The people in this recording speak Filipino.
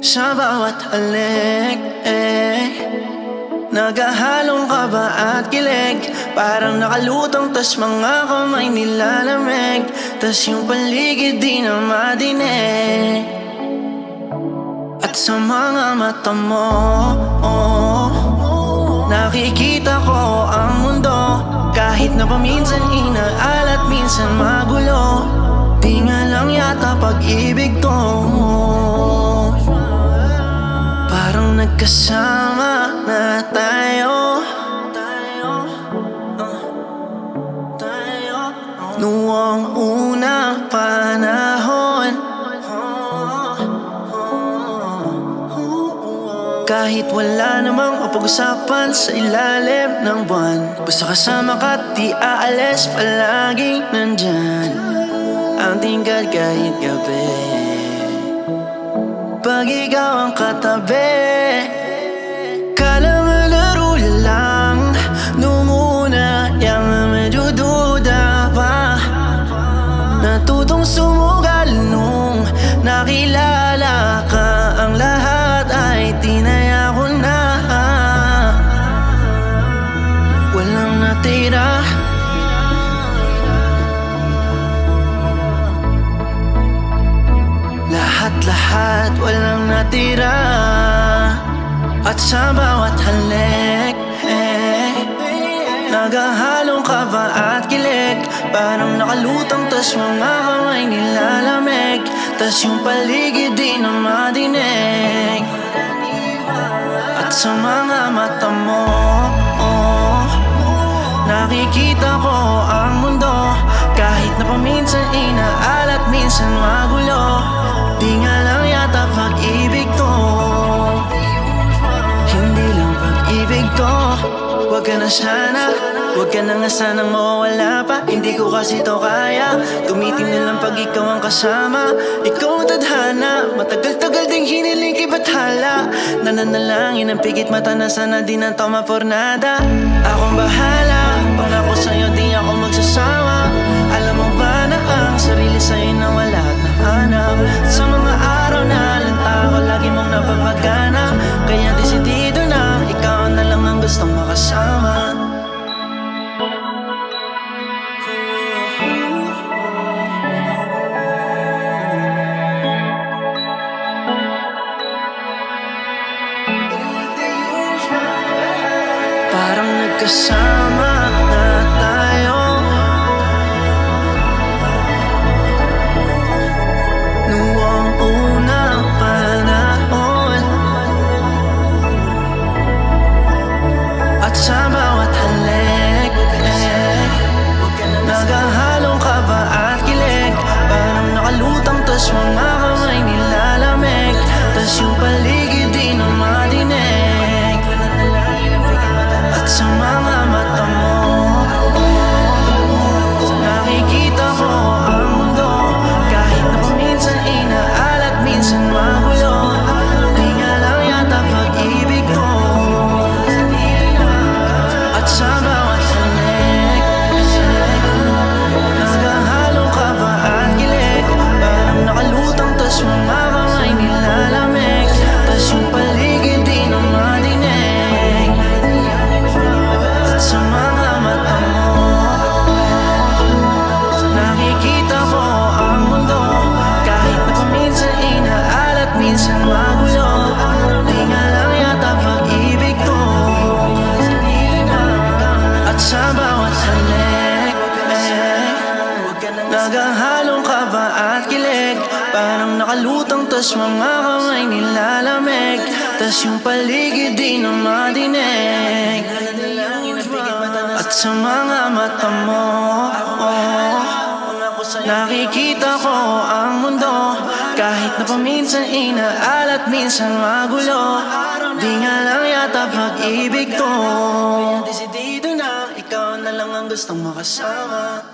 Sa bawat halik eh, Nagahalong kaba at kilig? Parang nakalutang tas mga kamay nilalamig Tas yung paligid di na madinig. At sa mga mata mo oh, Nakikita ko ang mundo. Kahit na paminsan inaal at minsan magulo Di lang yata pag-ibig to. Parang nagkasama na tayo. Noong unang panahon. Kahit wala namang mapag-usapan sa ilalim ng buwan Basta kasama ka, di aalis, palaging nandyan Ang tingkad kahit gabi. Pag ikaw ang katabi Kala mo laro lang. Nung una, yung medyo duda pa. Natutong Lahat-lahat walang natira. At sa bawat halik eh, Nagahalong kaba at kilig? Parang nakalutang tas mga kamay nilalamig. Tas yung paligid di na madinig. At sa mga mata mo oh, Nakikita ko ang mundo. Kahit na paminsan inaal at minsan magulo Huwag ka na sana Huwag ka na nga sanang mawala pa. Hindi ko kasi to kaya Tumiting na lang pag ikaw ang kasama. Ikaw ang tadhana Matagal-tagal ding hiniling kay Bathala. Nananalangin ang pigit mata na sana di na to mapornada Akong bahala Pangako sa'yo di Parang nagkasama na tayo. Noong unang panahon. At sa bawat halik eh, Nagahalong kaba at kilig? Parang nakalutang tas mga sa bawat halik. Nagahalong kaba at kilig? Parang nakalutang tas mga kamay nilalamig. Tas yung paligid di na madinig. At sa mga mata mo oh, Nakikita ko ang mundo. Kahit na paminsan inaal at minsan magulo. Di nga lang yata pag-ibig ikaw na lang ang gustong makasama